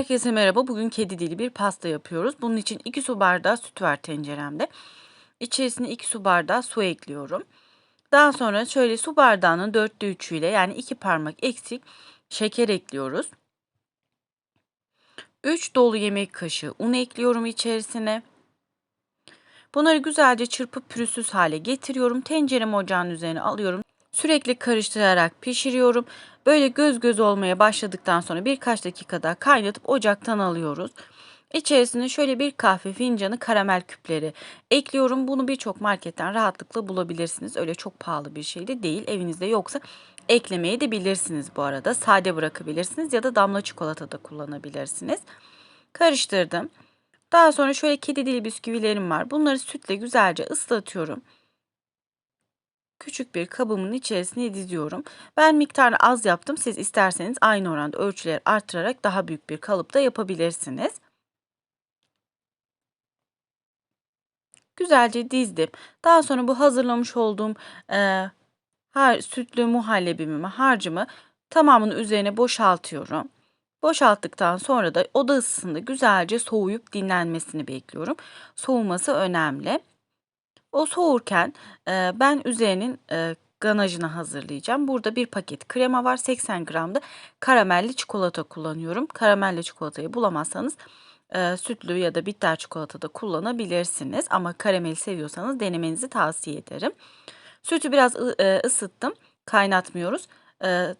Herkese merhaba. Bugün kedi dili bir pasta yapıyoruz. Bunun için 2 su bardağı süt var tenceremde. İçerisine 2 su bardağı su ekliyorum. Daha sonra şöyle su bardağının dörtte üçüyle yani 2 parmak eksik şeker ekliyoruz. 3 dolu yemek kaşığı un ekliyorum içerisine. Bunları güzelce çırpıp pürüzsüz hale getiriyorum. Tenceremi ocağın üzerine alıyorum. Sürekli karıştırarak pişiriyorum. Böyle göz göz olmaya başladıktan sonra birkaç dakika daha kaynatıp ocaktan alıyoruz. İçerisine şöyle bir kahve fincanı karamel küpleri ekliyorum. Bunu birçok marketten rahatlıkla bulabilirsiniz. Öyle çok pahalı bir şey de değil. Evinizde yoksa eklemeye de bilirsiniz bu arada. Sade bırakabilirsiniz ya da damla çikolata da kullanabilirsiniz. Karıştırdım. Daha sonra şöyle kedi dili bisküvilerim var. Bunları sütle güzelce ıslatıyorum küçük bir kabımın içerisine diziyorum. Ben miktarını az yaptım. Siz isterseniz aynı oranda ölçüleri arttırarak daha büyük bir kalıpta yapabilirsiniz. Güzelce dizdim. Daha sonra bu hazırlamış olduğum e, har, sütlü muhallebimi, harcımı tamamını üzerine boşaltıyorum. Boşalttıktan sonra da oda ısısında güzelce soğuyup dinlenmesini bekliyorum. Soğuması önemli. O soğurken e, ben üzerinin e, ganajını hazırlayacağım. Burada bir paket krema var. 80 gram da karamelli çikolata kullanıyorum. Karamelli çikolatayı bulamazsanız e, sütlü ya da bitter çikolata da kullanabilirsiniz. Ama karameli seviyorsanız denemenizi tavsiye ederim. Sütü biraz e, ısıttım. Kaynatmıyoruz. E,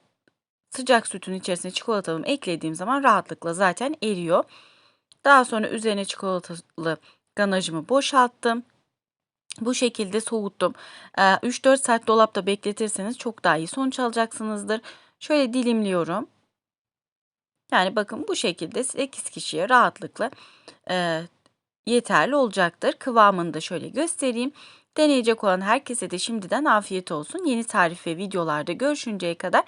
sıcak sütün içerisine çikolatamı eklediğim zaman rahatlıkla zaten eriyor. Daha sonra üzerine çikolatalı ganajımı boşalttım. Bu şekilde soğuttum. 3-4 saat dolapta bekletirseniz çok daha iyi sonuç alacaksınızdır. Şöyle dilimliyorum. Yani bakın bu şekilde 8 kişiye rahatlıkla e, yeterli olacaktır. Kıvamını da şöyle göstereyim. Deneyecek olan herkese de şimdiden afiyet olsun. Yeni tarif ve videolarda görüşünceye kadar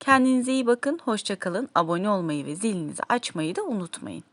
kendinize iyi bakın. Hoşçakalın. Abone olmayı ve zilinizi açmayı da unutmayın.